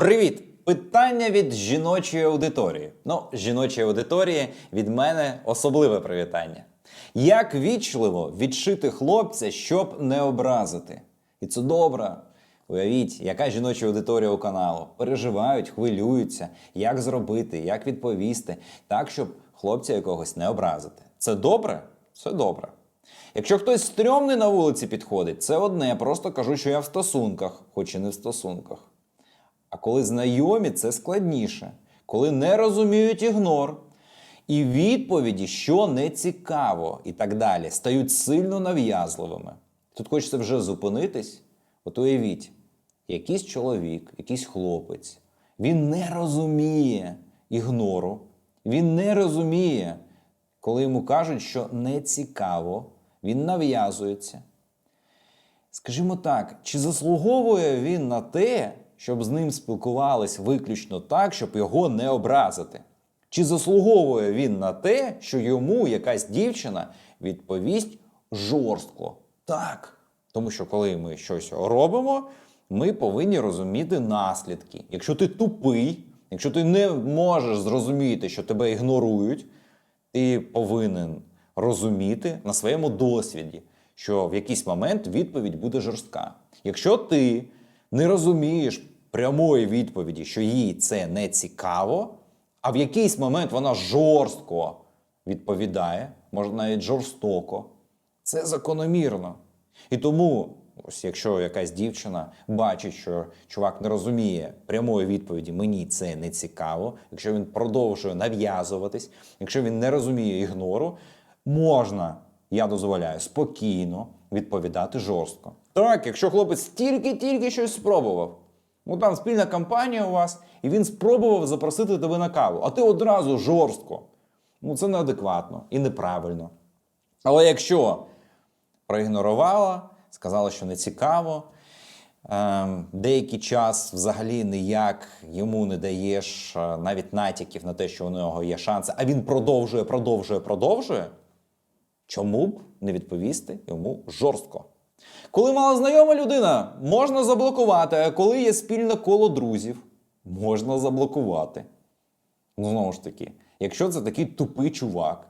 Привіт! Питання від жіночої аудиторії. Ну, жіночої аудиторії від мене особливе привітання. Як вічливо відшити хлопця, щоб не образити? І це добре. Уявіть, яка жіноча аудиторія у каналу. Переживають, хвилюються, як зробити, як відповісти, так, щоб хлопця якогось не образити. Це добре? Це добре. Якщо хтось стрьомний на вулиці підходить, це одне, просто кажу, що я в стосунках, хоч і не в стосунках. А коли знайомі, це складніше. Коли не розуміють ігнор. І відповіді, що не цікаво, і так далі, стають сильно нав'язливими. Тут хочеться вже зупинитись. От уявіть, якийсь чоловік, якийсь хлопець, він не розуміє ігнору, він не розуміє, коли йому кажуть, що не цікаво, він нав'язується. Скажімо так, чи заслуговує він на те, щоб з ним спілкувались виключно так, щоб його не образити? Чи заслуговує він на те, що йому якась дівчина відповість жорстко? Так. Тому що коли ми щось робимо, ми повинні розуміти наслідки. Якщо ти тупий, якщо ти не можеш зрозуміти, що тебе ігнорують, ти повинен розуміти на своєму досвіді, що в якийсь момент відповідь буде жорстка. Якщо ти не розумієш прямої відповіді, що їй це не цікаво, а в якийсь момент вона жорстко відповідає, може навіть жорстоко, це закономірно. І тому, ось якщо якась дівчина бачить, що чувак не розуміє прямої відповіді, мені це не цікаво, якщо він продовжує нав'язуватись, якщо він не розуміє ігнору, можна, я дозволяю, спокійно відповідати жорстко. Так, якщо хлопець тільки-тільки щось спробував, ну там спільна кампанія у вас, і він спробував запросити тебе на каву, а ти одразу жорстко. Ну це неадекватно і неправильно. Але якщо проігнорувала, сказала, що не цікаво. Ем, деякий час взагалі ніяк йому не даєш е, навіть натяків на те, що у нього є шанси, а він продовжує, продовжує, продовжує. Чому б не відповісти йому жорстко? Коли малознайома людина, можна заблокувати, а коли є спільне коло друзів, можна заблокувати. Ну, знову ж таки, якщо це такий тупий чувак,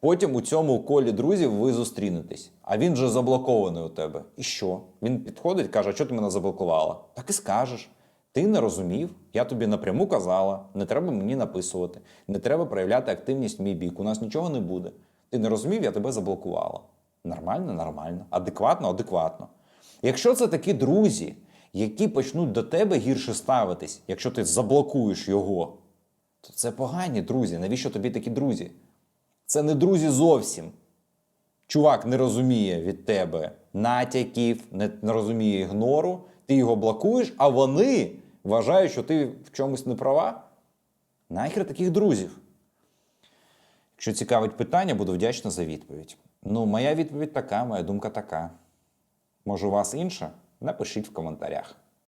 потім у цьому колі друзів ви зустрінетесь, а він вже заблокований у тебе. І що? Він підходить, каже, а що ти мене заблокувала? Так і скажеш. Ти не розумів, я тобі напряму казала, не треба мені написувати, не треба проявляти активність в мій бік, у нас нічого не буде. Ти не розумів, я тебе заблокувала. Нормально, нормально, адекватно, адекватно. Якщо це такі друзі, які почнуть до тебе гірше ставитись, якщо ти заблокуєш його, то це погані друзі. Навіщо тобі такі друзі? Це не друзі зовсім. Чувак не розуміє від тебе натяків, не, розуміє ігнору, ти його блокуєш, а вони вважають, що ти в чомусь не права. Нахер таких друзів. Якщо цікавить питання, буду вдячна за відповідь. Ну, моя відповідь така, моя думка така. Може, у вас інша? Напишіть в коментарях.